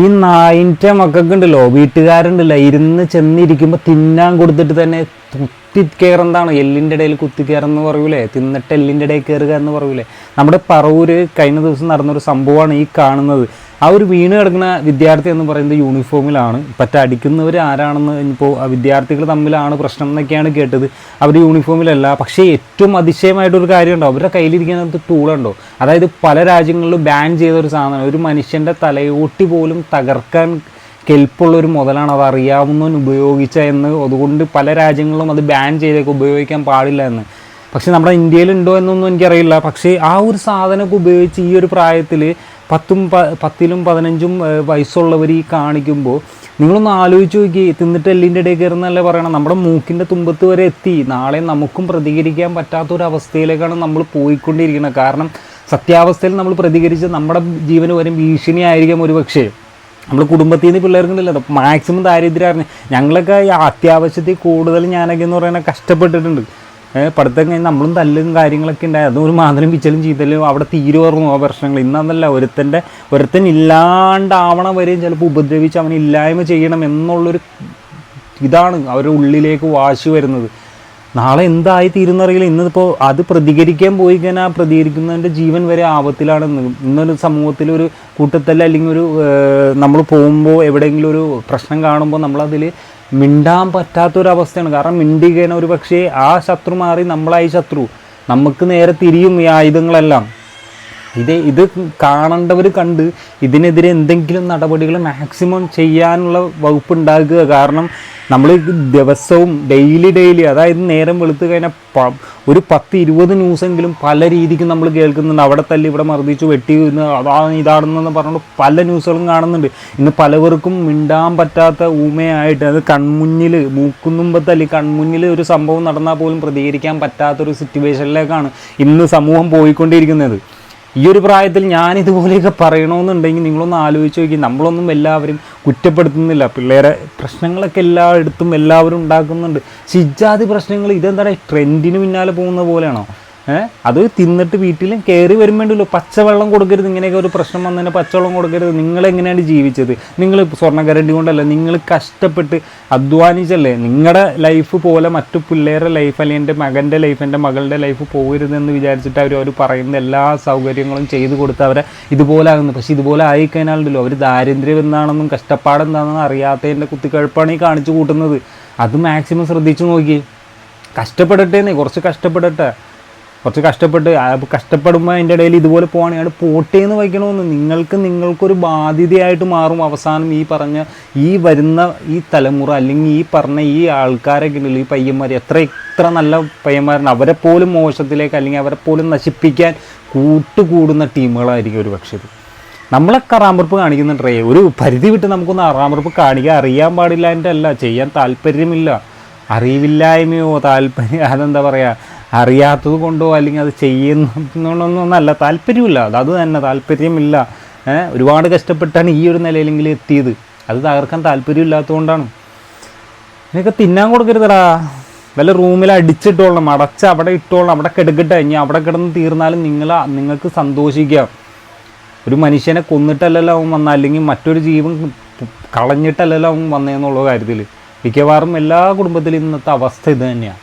ഈ നായിന്റെ മക്കൾക്ക് ഉണ്ടല്ലോ വീട്ടുകാരുണ്ടല്ലോ ഇരുന്ന് ചെന്നിരിക്കുമ്പോൾ തിന്നാൻ കൊടുത്തിട്ട് തന്നെ കുത്തിക്കയറെന്താണ് എല്ലിന്റെ ഇടയിൽ കുത്തിക്കയറെന്ന് പറയൂലേ തിന്നിട്ട് എല്ലിന്റെ ഇടയിൽ കയറുക എന്ന് പറയൂലേ. നമ്മുടെ പറവൂര് കഴിഞ്ഞ ദിവസം നടന്നൊരു സംഭവമാണ് ഈ കാണുന്നത്. ആ ഒരു വീണ് കിടക്കുന്ന വിദ്യാർത്ഥി എന്ന് പറയുന്നത് യൂണിഫോമിലാണ് പറ്റ അടിക്കുന്നവർ ആരാണെന്ന് ഇപ്പോൾ വിദ്യാർത്ഥികൾ തമ്മിലാണ് പ്രശ്നം എന്നൊക്കെയാണ് കേട്ടത്. അവർ യൂണിഫോമിലല്ല പക്ഷേ ഏറ്റവും അതിശയമായിട്ടൊരു കാര്യമുണ്ടോ. അവരുടെ കയ്യിലിരിക്കുന്നത് ടൂളുണ്ടോ അതായത് പല രാജ്യങ്ങളിലും ബാൻ ചെയ്ത ഒരു സാധനം ഒരു മനുഷ്യന്റെ തലയോട്ടി പോലും തകർക്കാൻ കെൽപ്പുള്ള ഒരു മുതലാണ്. അത് അറിയാവുന്നവൻ ഉപയോഗിച്ച എന്ന്. അതുകൊണ്ട് പല രാജ്യങ്ങളിലും അത് ബാൻ ചെയ്തേക്ക് ഉപയോഗിക്കാൻ പാടില്ല എന്ന്. പക്ഷേ നമ്മുടെ ഇന്ത്യയിലുണ്ടോ എന്നൊന്നും എനിക്കറിയില്ല. പക്ഷേ ആ ഒരു സാധനമൊക്കെ ഉപയോഗിച്ച് ഈ ഒരു പ്രായത്തിൽ പത്തും പത്തിലും പതിനഞ്ചും വയസ്സുള്ളവർ ഈ കാണിക്കുമ്പോൾ നിങ്ങളൊന്ന് ആലോചിച്ച് നോക്കി തിന്നിട്ട് എല്ലിന്റെ ഇടയിൽ കയറുന്നല്ലേ പറയണം? നമ്മുടെ മൂക്കിന്റെ തുമ്പത്ത് വരെ എത്തി. നാളെ നമുക്കും പ്രതികരിക്കാൻ പറ്റാത്ത ഒരു അവസ്ഥയിലേക്കാണ് നമ്മൾ പോയിക്കൊണ്ടിരിക്കുന്നത് കാരണം സത്യാവസ്ഥയിൽ നമ്മൾ പ്രതികരിച്ച് നമ്മുടെ ജീവന് വരും ഭീഷണിയായിരിക്കാം ഒരു പക്ഷേ നമ്മൾ കുടുംബത്തിൽ നിന്ന് പിള്ളേർക്കുണ്ടല്ലോ മാക്സിമം ദാരിദ്ര്യമായിരുന്നു. ഞങ്ങളൊക്കെ ഈ അത്യാവശ്യത്തിൽ കൂടുതൽ ഞാനൊക്കെ എന്ന് പറയുന്നത് കഷ്ടപ്പെട്ടിട്ടുണ്ട്. പഠിത്തം കഴിഞ്ഞ് നമ്മളും തല്ലും കാര്യങ്ങളൊക്കെ ഉണ്ടായി. അതും ഒരു മാതലും പിച്ചലും ചെയ്തലും അവിടെ തീരുമായിരുന്നു ആ പ്രശ്നങ്ങൾ. ഇന്നതല്ല ഒരുത്തന്റെ ഒരുത്തൻ ഇല്ലാണ്ടാവണം വരെയും ചിലപ്പോൾ ഉപദ്രവിച്ച് അവൻ ഇല്ലായ്മ ചെയ്യണം എന്നുള്ളൊരു ഇതാണ് അവരുടെ ഉള്ളിലേക്ക് വാശി വരുന്നത്. നാളെ എന്തായി തീരുന്നറിയില്ല. ഇന്നിപ്പോൾ അത് പ്രതികരിക്കാൻ പോയി കഴിഞ്ഞാൽ ആ പ്രതികരിക്കുന്നതിന്റെ ജീവൻ വരെ ആപത്തിലാണെന്ന് ഇന്നൊരു സമൂഹത്തിൽ ഒരു കൂട്ടത്തല്ല അല്ലെങ്കിൽ ഒരു നമ്മൾ പോകുമ്പോൾ എവിടെയെങ്കിലും ഒരു പ്രശ്നം കാണുമ്പോൾ നമ്മളതിൽ മിണ്ടാൻ പറ്റാത്തൊരവസ്ഥയാണ്. കാരണം മിണ്ടി ഒരു പക്ഷേ ആ ശത്രു മാറി നമ്മളായി ശത്രു. നമുക്ക് നേരെ തിരിയും ഈ ആയുധങ്ങളെല്ലാം. ഇത് ഇത് കാണേണ്ടവർ കണ്ട് ഇതിനെതിരെ എന്തെങ്കിലും നടപടികൾ മാക്സിമം ചെയ്യാനുള്ള വകുപ്പ് ഉണ്ടാക്കുക കാരണം നമ്മൾ ദിവസവും ഡെയിലി ഡെയിലി അതായത് നേരം വെളുത്ത് കഴിഞ്ഞാൽ ഒരു പത്ത് ഇരുപത് ന്യൂസെങ്കിലും പല രീതിക്ക് നമ്മൾ കേൾക്കുന്നുണ്ട്. അവിടെ തല്ലി ഇവിടെ മർദ്ദിച്ചു വെട്ടി ഇന്ന് അതാണ് ഇതാണെന്ന് പറഞ്ഞുകൊണ്ട് പല ന്യൂസുകളും കാണുന്നുണ്ട്. ഇന്ന് പലവർക്കും മിണ്ടാൻ പറ്റാത്ത ഊമയായിട്ട് അത് കൺമുന്നിൽ മൂക്കുന്നുമ്പത്തല്ലി കൺമുന്നിൽ ഒരു സംഭവം നടന്നാൽ പോലും പ്രതികരിക്കാൻ പറ്റാത്തൊരു സിറ്റുവേഷനിലേക്കാണ് ഇന്ന് സമൂഹം പോയിക്കൊണ്ടിരിക്കുന്നത്. ഈ ഒരു പ്രായത്തിൽ ഞാൻ ഇതുപോലെയൊക്കെ പറയണമെന്നുണ്ടെങ്കിൽ നിങ്ങളൊന്ന് ആലോചിച്ച് നോക്കി. നമ്മളൊന്നും എല്ലാവരും കുറ്റപ്പെടുത്തുന്നില്ല. പിള്ളേരെ പ്രശ്നങ്ങളൊക്കെ എല്ലായിടത്തും എല്ലാവരും ഉണ്ടാക്കുന്നുണ്ട്. ശിജാതി പ്രശ്നങ്ങൾ ഇതെന്താ ട്രെൻഡിന് പിന്നാലെ പോകുന്ന പോലെയാണോ? അത് തിന്നിട്ട് വീട്ടിലും കയറി വരുമ്പോണ്ടല്ലോ പച്ചവെള്ളം കൊടുക്കരുത് ഇങ്ങനെയൊക്കെ ഒരു പ്രശ്നം വന്നതിന് പച്ചവെള്ളം കൊടുക്കരുത്. നിങ്ങൾ എങ്ങനെയാണ് ജീവിച്ചത്? നിങ്ങൾ സ്വർണക്കരണ്ടി കൊണ്ടല്ല നിങ്ങൾ കഷ്ടപ്പെട്ട് അധ്വാനിച്ചല്ലേ? നിങ്ങളുടെ ലൈഫ് പോലെ മറ്റു പിള്ളേരുടെ ലൈഫ് അല്ലെങ്കിൽ എന്റെ മകന്റെ ലൈഫ് എന്റെ മകളുടെ ലൈഫ് പോകരുതെന്ന് വിചാരിച്ചിട്ട് അവർ അവർ പറയുന്ന എല്ലാ സൗകര്യങ്ങളും ചെയ്തു കൊടുത്ത് അവരെ ഇതുപോലെ ആകുന്നു. പക്ഷേ ഇതുപോലെ ആയിക്കഴിഞ്ഞാലുണ്ടല്ലോ അവർ ദാരിദ്ര്യം എന്താണെന്നും കഷ്ടപ്പാട് എന്താണെന്നും അറിയാത്തതിന്റെ കുത്തിക്കഴുപ്പാണ് ഈ കാണിച്ചു കൂട്ടുന്നത്. അത് മാക്സിമം ശ്രദ്ധിച്ചു നോക്കി കഷ്ടപ്പെടട്ടേന്നേ കുറച്ച് കഷ്ടപ്പെടട്ടെ. കുറച്ച് കഷ്ടപ്പെട്ട് കഷ്ടപ്പെടുമ്പോൾ അതിന്റെ ഇടയിൽ ഇതുപോലെ പോവാണെങ്കിൽ പോട്ടേന്ന് വയ്ക്കണമെന്ന് നിങ്ങൾക്ക് നിങ്ങൾക്കൊരു ബാധ്യതയായിട്ട് മാറും അവസാനം ഈ പറഞ്ഞ ഈ വരുന്ന ഈ തലമുറ അല്ലെങ്കിൽ ഈ പറഞ്ഞ ഈ ആൾക്കാരൊക്കെ ഉണ്ടല്ലോ ഈ പയ്യന്മാർ എത്ര എത്ര നല്ല പയ്യന്മാരുണ്ട്. അവരെ പോലും മോശത്തിലേക്ക് അല്ലെങ്കിൽ അവരെ പോലും നശിപ്പിക്കാൻ കൂട്ടുകൂടുന്ന ടീമുകളായിരിക്കും ഒരു പക്ഷേ നമ്മളൊക്കെ അറാമ്പുറപ്പ് കാണിക്കുന്നുണ്ടേ? ഒരു പരിധി വിട്ട് നമുക്കൊന്ന് അറാമ്പുറപ്പ് കാണിക്കാൻ അറിയാൻ പാടില്ല എന്റെ അല്ല. ചെയ്യാൻ താല്പര്യമില്ല. അറിവില്ലായ്മയോ താല്പര്യം അതെന്താ പറയുക അറിയാത്തത് കൊണ്ടോ അല്ലെങ്കിൽ അത് ചെയ്യുന്നൊന്നും അല്ല താല്പര്യമില്ല അത് അത് തന്നെ താല്പര്യമില്ല. ഒരുപാട് കഷ്ടപ്പെട്ടാണ് ഈ ഒരു നിലയിലെങ്കിൽ എത്തിയത്. അത് തകർക്കാൻ താല്പര്യമില്ലാത്തതുകൊണ്ടാണ്. നിനക്ക് തിന്നാൻ കൊടുക്കരുതടാ. വല്ല റൂമിൽ അടിച്ചിട്ടോളണം അടച്ച് അവിടെ ഇട്ടോളണം അവിടെ കിടക്കട്ടെ. ഇനി അവിടെ കിടന്ന് തീർന്നാലും നിങ്ങൾ നിങ്ങൾക്ക് സന്തോഷിക്കാം ഒരു മനുഷ്യനെ കൊന്നിട്ടല്ലല്ലോ അവൻ വന്ന അല്ലെങ്കിൽ മറ്റൊരു ജീവൻ കളഞ്ഞിട്ടല്ലല്ലോ അവൻ വന്നതെന്നുള്ള കാര്യത്തിൽ മിക്കവാറും എല്ലാ കുടുംബത്തിലും ഇന്നത്തെ അവസ്ഥ ഇത് തന്നെയാണ്